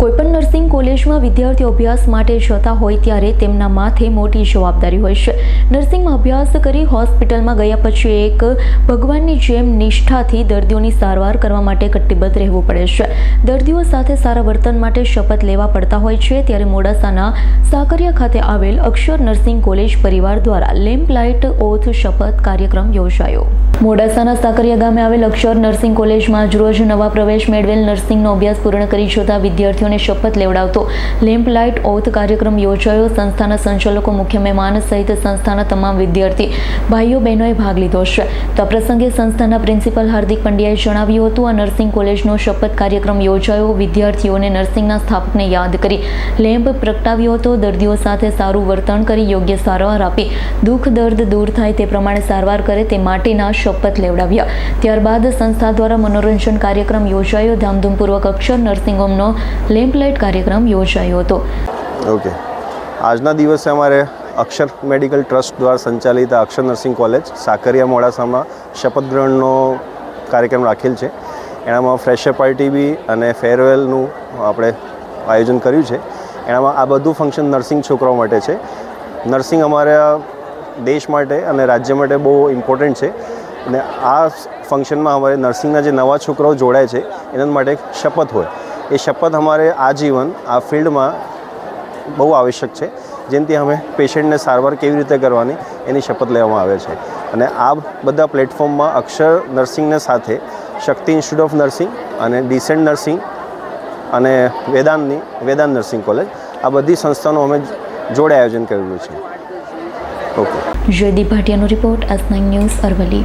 કોઈપણ નર્સિંગ કોલેજમાં વિદ્યાર્થીઓ અભ્યાસ માટે જતા હોય ત્યારે તેમના માથે મોટી જવાબદારી હોય છે. નર્સિંગમાં અભ્યાસ કરી હોસ્પિટલમાં ગયા પછી એક ભગવાનની જેમ નિષ્ઠાથી દર્દીઓની સારવાર કરવા માટે કટિબદ્ધ રહેવું પડે છે. દર્દીઓ સાથે સારા વર્તન માટે શપથ લેવા પડતા હોય છે ત્યારે મોડાસાના સાકરિયા ખાતે આવેલ અક્ષર નર્સિંગ કોલેજ પરિવાર દ્વારા લેમ્પ લાઇટ ઓથ શપથ કાર્યક્રમ યોજાયો. મોડાસાના સાકરિયા ગામે આવેલ અક્ષર નર્સિંગ કોલેજમાં આજરોજ નવા પ્રવેશ મેળવેલ નર્સિંગનો અભ્યાસ પૂર્ણ કરી જતા વિદ્યાર્થીઓને શપથ લેવડાવતો. લેમ્પ લાઇટ ઓથ કાર્યક્રમ યોજાયો. સંસ્થાના સંચાલકો, મુખ્ય મહેમાન સહિત સંસ્થાના તમામ વિદ્યાર્થી ભાઈઓ, બહેનોએ ભાગ લીધો છે. તો આ પ્રસંગે સંસ્થાના પ્રિન્સિપલ હાર્દિક પંડ્યાએ જણાવ્યું હતું, આ નર્સિંગ કોલેજનો શપથ કાર્યક્રમ યોજાયો. વિદ્યાર્થીઓને નર્સિંગના સ્થાપકને યાદ કરી લેમ્પ પ્રગટાવ્યો હતો. દર્દીઓ સાથે સારું વર્તન કરી યોગ્ય સારવાર આપી. દુઃખ, દર્દ દૂર થાય તે પ્રમાણે સારવાર કરે તે માટેના શપથ લેવડાવ્યા. ત્યારબાદ સંસ્થા દ્વારા મનોરંજન કાર્યક્રમ યોજાયો. ધામધૂમપૂર્વક અક્ષર નર્સિંગ હોમનો લેમ્પ લાઇટ કાર્યક્રમ યોજાયો હતો. ઓકે આજના દિવસે અમારે અક્ષર મેડિકલ ટ્રસ્ટ દ્વારા સંચાલિત અક્ષર નર્સિંગ કોલેજ, સાકરિયા મોડાસામાં શપથ ગ્રહણનો કાર્યક્રમ રાખેલ છે. એનામાં ફ્રેશર પાર્ટી બી અને ફેરવેલનું આપણે આયોજન કર્યું છે. એનામાં આ બધું ફંક્શન નર્સિંગ છોકરાઓ માટે છે. નર્સિંગ અમારા દેશ માટે અને રાજ્ય માટે બહુ ઇમ્પોર્ટન્ટ છે. અને આ ફંક્શનમાં અમારે નર્સિંગના જે નવા છોકરાઓ જોડાય છે, એના માટે શપથ હોય. એ શપથ અમારે આજીવન આ ફિલ્ડમાં બહુ આવશ્યક છે જેનાથી અમે પેશન્ટને સારવાર કેવી રીતે કરવાની એની શપથ લેવામાં આવે છે. અને આ બધા પ્લેટફોર્મમાં અક્ષર નર્સિંગને સાથે, શક્તિ ઇન્સ્ટિટ્યૂટ ઓફ નર્સિંગ અને ડિસેન્ટ નર્સિંગ અને વેદાંતની, વેદાંત નર્સિંગ કોલેજ, આ બધી સંસ્થાનું અમે જોડે આયોજન કરેલું છે. ઓકે. જયદીપ ભાટિયાનો રિપોર્ટ એસ ન્યૂઝ અરવલ્લી.